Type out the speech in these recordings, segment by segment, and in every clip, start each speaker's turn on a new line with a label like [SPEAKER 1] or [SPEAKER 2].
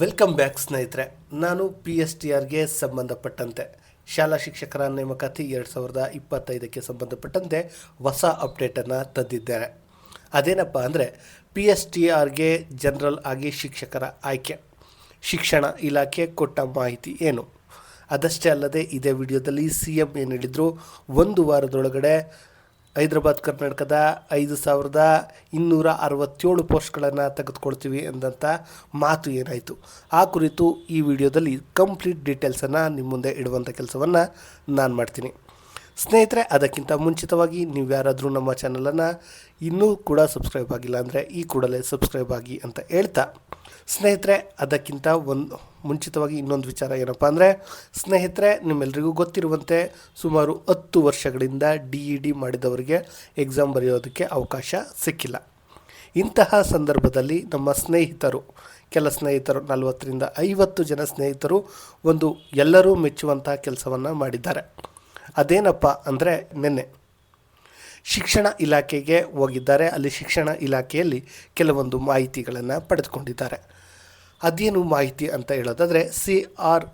[SPEAKER 1] Welcome back ಸ್ನೇಹಿತರೆ, ನಾನು P S T ಆರ್ಗೆ ಸಂಬಂಧಪಟ್ಟಂತೆ, ಶಾಲಾ ಶಿಕ್ಷಕರ ನೇಮಕಾತಿ ಎರಡು ಸಾವಿರದ ಇಪ್ಪತ್ತೈದಕ್ಕೆ ಸಂಬಂಧಪಟ್ಟಂತೆ ಹೊಸ ಅಪ್ಡೇಟನ್ನು ತಂದಿದ್ದಾರೆ. ಅದೇನಪ್ಪ ಅಂದರೆ ಪಿ ಎಸ್ ಟಿ ಆರ್ಗೆ ಜನರಲ್ ಆಗಿ ಶಿಕ್ಷಕರ ಆಯ್ಕೆ, ಶಿಕ್ಷಣ ಇಲಾಖೆ ಕೊಟ್ಟ ಮಾಹಿತಿ ಏನು? ಅದಷ್ಟೇ ಅಲ್ಲದೆ ಇದೇ ವಿಡಿಯೋದಲ್ಲಿ ಸಿ ಎಂ ಏನು ಹೇಳಿದರು, ಒಂದು ವಾರದೊಳಗಡೆ ಹೈದರಾಬಾದ್, ಕರ್ನಾಟಕದ ಐದು ಸಾವಿರದ ಇನ್ನೂರ ಅರವತ್ತೇಳು ಪೋಸ್ಟ್ಗಳನ್ನು ತೆಗೆದುಕೊಳ್ತೀವಿ ಎಂದಂಥ ಮಾತು ಏನಾಯಿತು. ಆ ಕುರಿತು ಈ ವಿಡಿಯೋದಲ್ಲಿ ಕಂಪ್ಲೀಟ್ ಡೀಟೇಲ್ಸನ್ನು ನಿಮ್ಮ ಮುಂದೆ ಇಡುವಂಥ ಕೆಲಸವನ್ನು ನಾನು ಮಾಡ್ತೀನಿ. ಸ್ನೇಹಿತರೆ, ಅದಕ್ಕಿಂತ ಮುಂಚಿತವಾಗಿ ನೀವು ಯಾರಾದರೂ ನಮ್ಮ ಚಾನಲನ್ನು ಇನ್ನೂ ಕೂಡ ಸಬ್ಸ್ಕ್ರೈಬ್ ಆಗಿಲ್ಲ ಅಂದರೆ ಈ ಕೂಡಲೇ ಸಬ್ಸ್ಕ್ರೈಬ್ ಆಗಿ ಅಂತ ಹೇಳ್ತಾ. ಸ್ನೇಹಿತರೆ, ಅದಕ್ಕಿಂತ ಒಂದು ಮುಂಚಿತವಾಗಿ ಇನ್ನೊಂದು ವಿಚಾರ ಏನಪ್ಪ ಅಂದರೆ, ಸ್ನೇಹಿತರೆ ನಿಮ್ಮೆಲ್ಲರಿಗೂ ಗೊತ್ತಿರುವಂತೆ ಸುಮಾರು ಹತ್ತು ವರ್ಷಗಳಿಂದ ಡಿ ಇ ಡಿ ಮಾಡಿದವರಿಗೆ ಎಕ್ಸಾಮ್ ಬರೆಯೋದಕ್ಕೆ ಅವಕಾಶ ಸಿಕ್ಕಿಲ್ಲ. ಇಂತಹ ಸಂದರ್ಭದಲ್ಲಿ ನಮ್ಮ ಸ್ನೇಹಿತರು, ಕೆಲ ಸ್ನೇಹಿತರು, ನಲವತ್ತರಿಂದ ಐವತ್ತು ಜನ ಸ್ನೇಹಿತರು ಒಂದು ಎಲ್ಲರೂ ಮೆಚ್ಚುವಂತಹ ಕೆಲಸವನ್ನು ಮಾಡಿದ್ದಾರೆ. ಅದೇನಪ್ಪ ಅಂದರೆ ನಿನ್ನೆ. ಶಿಕ್ಷಣ ಇಲಾಖೆಗೆ ಹೋಗಿದ್ದಾರೆ. ಅಲ್ಲಿ ಶಿಕ್ಷಣ ಇಲಾಖೆಯಲ್ಲಿ ಕೆಲವೊಂದು ಮಾಹಿತಿಗಳನ್ನು ಪಡೆದುಕೊಂಡಿದ್ದಾರೆ. ಅದೇನು ಮಾಹಿತಿ ಅಂತ ಹೇಳೋದಾದರೆ, ಸಿ ಆರ್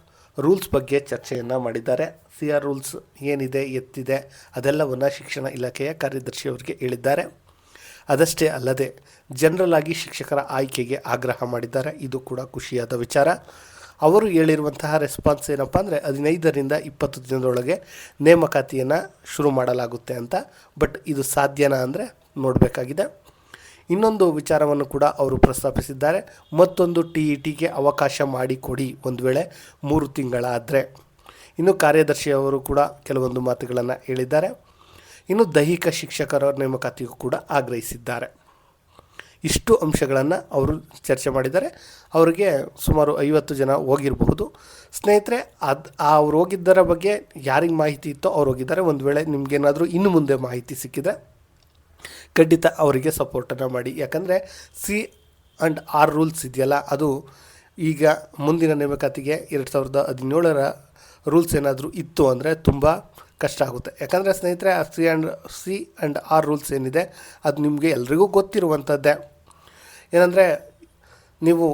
[SPEAKER 1] ರೂಲ್ಸ್ ಬಗ್ಗೆ ಚರ್ಚೆಯನ್ನು ಮಾಡಿದ್ದಾರೆ. ಸಿ ಆರ್ ರೂಲ್ಸ್ ಏನಿದೆ, ಎತ್ತಿದೆ, ಅದೆಲ್ಲವನ್ನು ಶಿಕ್ಷಣ ಇಲಾಖೆಯ ಕಾರ್ಯದರ್ಶಿಯವರಿಗೆ ಹೇಳಿದ್ದಾರೆ. ಅದಷ್ಟೇ ಅಲ್ಲದೆ, ಜನರಲ್ ಆಗಿ ಶಿಕ್ಷಕರ ಆಯ್ಕೆಗೆ ಆಗ್ರಹ ಮಾಡಿದ್ದಾರೆ. ಇದು ಕೂಡ ಖುಷಿಯಾದ ವಿಚಾರ. ಅವರು ಹೇಳಿರುವಂತಹ ರೆಸ್ಪಾನ್ಸ್ ಏನಪ್ಪ ಅಂದರೆ ಹದಿನೈದರಿಂದ ಇಪ್ಪತ್ತು ದಿನದೊಳಗೆ ನೇಮಕಾತಿಯನ್ನು ಶುರು ಮಾಡಲಾಗುತ್ತೆ ಅಂತ. ಬಟ್ ಇದು ಸಾಧ್ಯನಾ ಅಂದರೆ ನೋಡಬೇಕಾಗಿದೆ. ಇನ್ನೊಂದು ವಿಚಾರವನ್ನು ಕೂಡ ಅವರು ಪ್ರಸ್ತಾಪಿಸಿದ್ದಾರೆ. ಮತ್ತೊಂದು ಟಿ ಇ ಟಿಗೆ ಅವಕಾಶ ಮಾಡಿಕೊಡಿ ಒಂದು ವೇಳೆ ಮೂರು ತಿಂಗಳಾದರೆ. ಇನ್ನು ಕಾರ್ಯದರ್ಶಿಯವರು ಕೂಡ ಕೆಲವೊಂದು ಮಾತುಗಳನ್ನು ಹೇಳಿದ್ದಾರೆ. ಇನ್ನು ದೈಹಿಕ ಶಿಕ್ಷಕರ ನೇಮಕಾತಿಗೂ ಕೂಡ ಆಗ್ರಹಿಸಿದ್ದಾರೆ. ಇಷ್ಟು ಅಂಶಗಳನ್ನು ಅವರು ಚರ್ಚೆ ಮಾಡಿದ್ದಾರೆ. ಅವರಿಗೆ ಸುಮಾರು ಐವತ್ತು ಜನ ಹೋಗಿರಬಹುದು. ಸ್ನೇಹಿತರೆ, ಅದು ಅವ್ರು ಹೋಗಿದ್ದರ ಬಗ್ಗೆ ಯಾರಿಗೆ ಮಾಹಿತಿ ಇತ್ತೋ ಅವ್ರು ಹೋಗಿದ್ದಾರೆ. ಒಂದು ವೇಳೆ ನಿಮಗೇನಾದರೂ ಇನ್ನು ಮುಂದೆ ಮಾಹಿತಿ ಸಿಕ್ಕಿದೆ ಖಂಡಿತ ಅವರಿಗೆ ಸಪೋರ್ಟನ್ನು ಮಾಡಿ. ಯಾಕಂದರೆ, ಸಿ ಆ್ಯಂಡ್ ಆರ್ ರೂಲ್ಸ್ ಇದೆಯಲ್ಲ, ಅದು ಈಗ ಮುಂದಿನ ನೇಮಕಾತಿಗೆ ಎರಡು ಸಾವಿರದ ಹದಿನೇಳರ ರೂಲ್ಸ್ ಏನಾದರೂ ಇತ್ತು ಅಂದರೆ ತುಂಬ ಕಷ್ಟ ಆಗುತ್ತೆ. ಯಾಕಂದರೆ ಸ್ನೇಹಿತರೆ, ಆ C and C and R rules ಏನಿದೆ, ಅದು ನಿಮಗೆ ಎಲ್ರಿಗೂ ಗೊತ್ತಿರುವಂಥದ್ದೇ. ಏನಂದರೆ, ನೀವು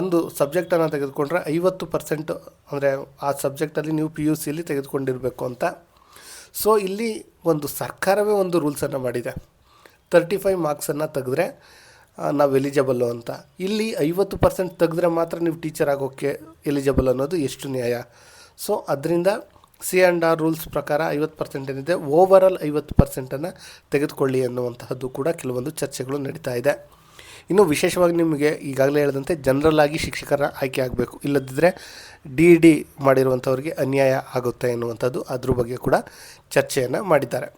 [SPEAKER 1] ಒಂದು ಸಬ್ಜೆಕ್ಟನ್ನು ತೆಗೆದುಕೊಂಡ್ರೆ ಐವತ್ತು ಪರ್ಸೆಂಟ್ ಅಂದರೆ ಆ ಸಬ್ಜೆಕ್ಟಲ್ಲಿ ನೀವು ಪಿ ಯು ಸಿಯಲ್ಲಿ ತೆಗೆದುಕೊಂಡಿರಬೇಕು ಅಂತ. ಸೊ ಇಲ್ಲಿ ಒಂದು ಸರ್ಕಾರವೇ ಒಂದು ರೂಲ್ಸನ್ನು ಮಾಡಿದೆ. ತರ್ಟಿ ಫೈವ್ ಮಾರ್ಕ್ಸನ್ನು ತೆಗೆದ್ರೆ ನಾವು ಎಲಿಜಿಬಲ್ಲು ಅಂತ. ಇಲ್ಲಿ ಐವತ್ತು ಪರ್ಸೆಂಟ್ ತೆಗೆದ್ರೆ ಮಾತ್ರ ನೀವು ಟೀಚರ್ ಆಗೋಕ್ಕೆ ಎಲಿಜಿಬಲ್ ಅನ್ನೋದು ಎಷ್ಟು ನ್ಯಾಯ? ಸೊ ಅದರಿಂದ ಸಿ ಆ್ಯಂಡ್ ಆರ್ ರೂಲ್ಸ್ ಪ್ರಕಾರ ಐವತ್ತು ಪರ್ಸೆಂಟ್ ಏನಿದೆ, ಓವರಾಲ್ ಐವತ್ತು ಪರ್ಸೆಂಟನ್ನು ತೆಗೆದುಕೊಳ್ಳಿ ಅನ್ನುವಂತಹದ್ದು ಕೂಡ ಕೆಲವೊಂದು ಚರ್ಚೆಗಳು ನಡೀತಾ ಇದೆ. ಇನ್ನು ವಿಶೇಷವಾಗಿ ನಿಮಗೆ ಈಗಾಗಲೇ ಹೇಳಿದಂತೆ ಜನರಲ್ ಆಗಿ ಶಿಕ್ಷಕರ ಆಯ್ಕೆ ಆಗಬೇಕು. ಇಲ್ಲದಿದ್ದರೆ ಡಿ ಡಿ ಮಾಡಿರುವಂಥವ್ರಿಗೆ ಅನ್ಯಾಯ ಆಗುತ್ತೆ ಎನ್ನುವಂಥದ್ದು ಅದ್ರ ಬಗ್ಗೆ ಕೂಡ ಚರ್ಚೆಯನ್ನು ಮಾಡಿದ್ದಾರೆ.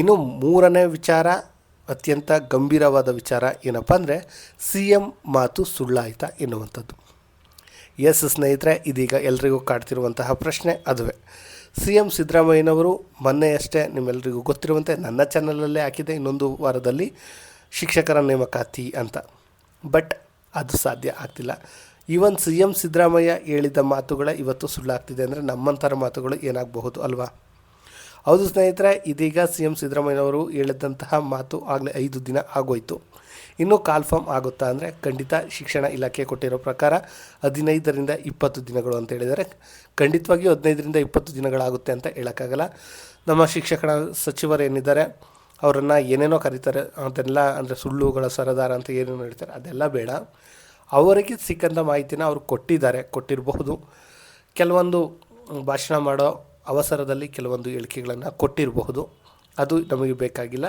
[SPEAKER 1] ಇನ್ನು ಮೂರನೇ ವಿಚಾರ, ಅತ್ಯಂತ ಗಂಭೀರವಾದ ವಿಚಾರ ಏನಪ್ಪ ಅಂದರೆ, ಸಿ ಎಂ ಮಾತು ಸುಳ್ಳಾಯಿತಾ ಎನ್ನುವಂಥದ್ದು ಎಸ್ ಸ್ನೇಹಿತರೆ, ಇದೀಗ ಎಲ್ರಿಗೂ ಕಾಡ್ತಿರುವಂತಹ ಪ್ರಶ್ನೆ ಅದುವೆ. ಸಿ ಎಂ ಸಿದ್ದರಾಮಯ್ಯನವರು ಮೊನ್ನೆಯಷ್ಟೇ ನಿಮ್ಮೆಲ್ಲರಿಗೂ ಗೊತ್ತಿರುವಂತೆ ನನ್ನ ಚಾನಲಲ್ಲೇ ಹಾಕಿದೆ, ಇನ್ನೊಂದು ವಾರದಲ್ಲಿ ಶಿಕ್ಷಕರ ನೇಮಕಾತಿ ಅಂತ. ಬಟ್ ಅದು ಸಾಧ್ಯ ಆಗ್ತಿಲ್ಲ. ಈವನ್ ಸಿ ಎಂ ಸಿದ್ದರಾಮಯ್ಯ ಹೇಳಿದ ಮಾತುಗಳ ಇವತ್ತು ಸುಳ್ಳಾಗ್ತಿದೆ ಅಂದರೆ ನಮ್ಮಂಥರ ಮಾತುಗಳು ಏನಾಗಬಹುದು ಅಲ್ವಾ? ಹೌದು ಸ್ನೇಹಿತರೆ, ಇದೀಗ ಸಿ ಎಂ ಸಿದ್ದರಾಮಯ್ಯನವರು ಹೇಳಿದಂತಹ ಮಾತು ಆಗಲೇ ಐದು ದಿನ ಆಗೋಯ್ತು. ಇನ್ನೂ ಕಾಲ್ಫಾರ್ಮ್ ಆಗುತ್ತಾ ಅಂದರೆ ಖಂಡಿತ ಶಿಕ್ಷಣ ಇಲಾಖೆ ಕೊಟ್ಟಿರೋ ಪ್ರಕಾರ ಹದಿನೈದರಿಂದ ಇಪ್ಪತ್ತು ದಿನಗಳು ಅಂತ ಹೇಳಿದರೆ ಖಂಡಿತವಾಗಿಯೂ ಹದಿನೈದರಿಂದ ಇಪ್ಪತ್ತು ದಿನಗಳಾಗುತ್ತೆ ಅಂತ ಹೇಳೋಕ್ಕಾಗಲ್ಲ. ನಮ್ಮ ಶಿಕ್ಷಕರ ಸಚಿವರು ಏನಿದ್ದಾರೆ, ಅವರನ್ನು ಏನೇನೋ ಕರೀತಾರೆ, ಅದೆಲ್ಲ ಅಂದರೆ ಸುಳ್ಳುಗಳ ಸರದಾರ ಅಂತ ಏನೇನೋ ಹೇಳ್ತಾರೆ, ಅದೆಲ್ಲ ಬೇಡ. ಅವರಿಗೆ ಸಿಕ್ಕಂಥ ಮಾಹಿತಿನ ಅವರು ಕೊಟ್ಟಿದ್ದಾರೆ, ಕೊಟ್ಟಿರಬಹುದು. ಕೆಲವೊಂದು ಭಾಷಣ ಮಾಡೋ ಅವಸರದಲ್ಲಿ ಕೆಲವೊಂದು ಹೇಳಿಕೆಗಳನ್ನು ಕೊಟ್ಟಿರಬಹುದು. ಅದು ನಮಗೆ ಬೇಕಾಗಿಲ್ಲ.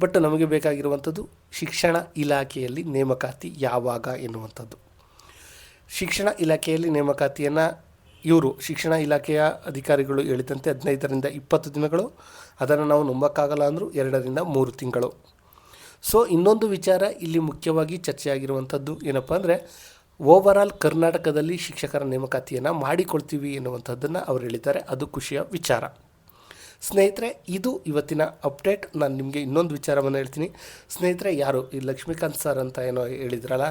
[SPEAKER 1] ಬಟ್ ನಮಗೆ ಬೇಕಾಗಿರುವಂಥದ್ದು ಶಿಕ್ಷಣ ಇಲಾಖೆಯಲ್ಲಿ ನೇಮಕಾತಿ ಯಾವಾಗ ಎನ್ನುವಂಥದ್ದು. ಶಿಕ್ಷಣ ಇಲಾಖೆಯಲ್ಲಿ ನೇಮಕಾತಿಯನ್ನು ಇವರು, ಶಿಕ್ಷಣ ಇಲಾಖೆಯ ಅಧಿಕಾರಿಗಳು ಹೇಳಿದಂತೆ ಹದಿನೈದರಿಂದ ಇಪ್ಪತ್ತು ದಿನಗಳು, ಅದನ್ನು ನಾವು ನಂಬಕ್ಕಾಗಲ್ಲ ಅಂದರೂ ಎರಡರಿಂದ ಮೂರು ತಿಂಗಳು. ಸೊ ಇನ್ನೊಂದು ವಿಚಾರ ಇಲ್ಲಿ ಮುಖ್ಯವಾಗಿ ಚರ್ಚೆಯಾಗಿರುವಂಥದ್ದು ಏನಪ್ಪ ಅಂದರೆ ಓವರಾಲ್ ಕರ್ನಾಟಕದಲ್ಲಿ ಶಿಕ್ಷಕರ ನೇಮಕಾತಿಯನ್ನು ಮಾಡಿಕೊಳ್ತೀವಿ ಎನ್ನುವಂಥದ್ದನ್ನು ಅವರು ಹೇಳಿದ್ದಾರೆ. ಅದು ಖುಷಿಯ ವಿಚಾರ. ಸ್ನೇಹಿತರೆ, ಇದು ಇವತ್ತಿನ ಅಪ್ಡೇಟ್. ನಾನು ನಿಮಗೆ ಇನ್ನೊಂದು ವಿಚಾರವನ್ನು ಹೇಳ್ತೀನಿ. ಸ್ನೇಹಿತರೆ, ಯಾರು? ಈ ಲಕ್ಷ್ಮೀಕಾಂತ್ ಸರ್ ಅಂತ ಏನೋ ಹೇಳಿದ್ರಲ್ಲ,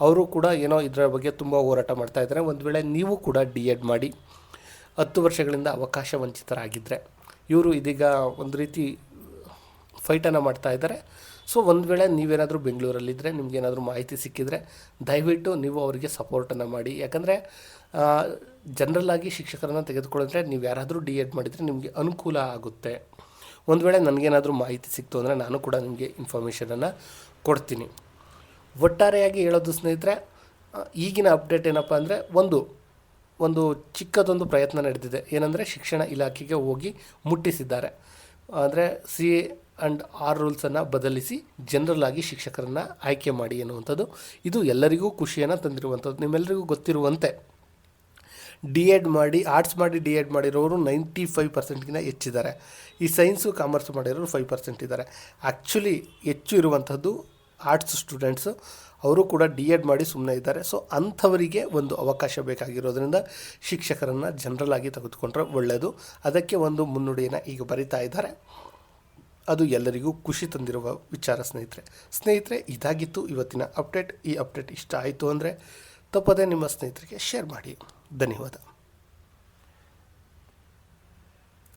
[SPEAKER 1] ಅವರು ಕೂಡ ಏನೋ ಇದರ ಬಗ್ಗೆ ತುಂಬ ಹೋರಾಟ ಮಾಡ್ತಾ ಇದ್ದಾರೆ. ಒಂದು ವೇಳೆ ನೀವು ಕೂಡ ಡಿ ಎಡ್ ಮಾಡಿ ಹತ್ತು ವರ್ಷಗಳಿಂದ ಅವಕಾಶ ವಂಚಿತರಾಗಿದ್ದರೆ ಇವರು ಇದೀಗ ಒಂದು ರೀತಿ ಫೈಟನ್ನು ಮಾಡ್ತಾ ಇದ್ದಾರೆ. ಸೊ ಒಂದು ವೇಳೆ ನೀವೇನಾದರೂ ಬೆಂಗಳೂರಲ್ಲಿದ್ದರೆ ನಿಮಗೇನಾದರೂ ಮಾಹಿತಿ ಸಿಕ್ಕಿದರೆ ದಯವಿಟ್ಟು ನೀವು ಅವರಿಗೆ ಸಪೋರ್ಟನ್ನು ಮಾಡಿ. ಯಾಕಂದರೆ ಜನರಲ್ ಆಗಿ ಶಿಕ್ಷಕರನ್ನು ತೆಗೆದುಕೊಳ್ಳಿದ್ರೆ ನೀವು ಯಾರಾದರೂ ಡಿ ಎಡ್ ಮಾಡಿದರೆ ನಿಮಗೆ ಅನುಕೂಲ ಆಗುತ್ತೆ. ಒಂದು ವೇಳೆ ನನಗೇನಾದರೂ ಮಾಹಿತಿ ಸಿಕ್ತು ಅಂದರೆ ನಾನು ಕೂಡ ನಿಮಗೆ ಇನ್ಫಾರ್ಮೇಷನನ್ನು ಕೊಡ್ತೀನಿ. ಒಟ್ಟಾರೆಯಾಗಿ ಹೇಳೋದು ಸ್ನೇಹಿತರೆ ಈಗಿನ ಅಪ್ಡೇಟ್ ಏನಪ್ಪ ಅಂದರೆ ಒಂದು ಒಂದು ಚಿಕ್ಕದೊಂದು ಪ್ರಯತ್ನ ನಡೆದಿದೆ. ಏನಂದರೆ ಶಿಕ್ಷಣ ಇಲಾಖೆಗೆ ಹೋಗಿ ಮುಟ್ಟಿಸಿದ್ದಾರೆ. ಅಂದರೆ ಸಿ ಆ್ಯಂಡ್ ಆರ್ ರೂಲ್ಸನ್ನು ಬದಲಿಸಿ ಜನರಲ್ ಆಗಿ ಶಿಕ್ಷಕರನ್ನು ಆಯ್ಕೆ ಮಾಡಿ ಎನ್ನುವಂಥದ್ದು. ಇದು ಎಲ್ಲರಿಗೂ ಖುಷಿಯನ್ನು ತಂದಿರುವಂಥದ್ದು. ನಿಮ್ಮೆಲ್ಲರಿಗೂ ಗೊತ್ತಿರುವಂತೆ ಡಿ ಎಡ್ ಮಾಡಿ ಆರ್ಟ್ಸ್ ಮಾಡಿ ಡಿ ಎಡ್ ಮಾಡಿರೋರು ನೈಂಟಿ ಫೈವ್ ಪರ್ಸೆಂಟ್ಗಿಂತ ಹೆಚ್ಚಿದ್ದಾರೆ. ಈ ಸೈನ್ಸು ಕಾಮರ್ಸ್ ಮಾಡಿರೋರು ಫೈವ್ ಪರ್ಸೆಂಟ್ ಇದ್ದಾರೆ. ಆ್ಯಕ್ಚುಲಿ ಹೆಚ್ಚು ಇರುವಂಥದ್ದು ಆರ್ಟ್ಸ್ ಸ್ಟೂಡೆಂಟ್ಸು ಅವರು ಕೂಡ ಡಿ ಎಡ್ ಮಾಡಿ ಸುಮ್ಮನೆ ಇದ್ದಾರೆ. ಸೊ ಅಂಥವರಿಗೆ ಒಂದು ಅವಕಾಶ ಬೇಕಾಗಿರೋದ್ರಿಂದ ಶಿಕ್ಷಕರನ್ನು ಜನರಲ್ ಆಗಿ ತೆಗೆದುಕೊಂಡ್ರೆ ಒಳ್ಳೆಯದು ಅದಕ್ಕೆ ಒಂದು ಮುನ್ನುಡಿಯನ್ನು ಈಗ ಬರಿತಾ ಇದ್ದಾರೆ. ಅದು ಎಲ್ಲರಿಗೂ ಖುಷಿ ತಂದಿರುವ ವಿಚಾರ ಸ್ನೇಹಿತರೆ. ಸ್ನೇಹಿತರೆ, ಇದಾಗಿತ್ತು ಇವತ್ತಿನ ಅಪ್ಡೇಟ್. ಈ ಅಪ್ಡೇಟ್ ಇಷ್ಟ ಆಯಿತು ಅಂದರೆ ತಪ್ಪದೇ ನಿಮ್ಮ ಸ್ನೇಹಿತರಿಗೆ ಶೇರ್ ಮಾಡಿ. ಧನ್ಯವಾದ.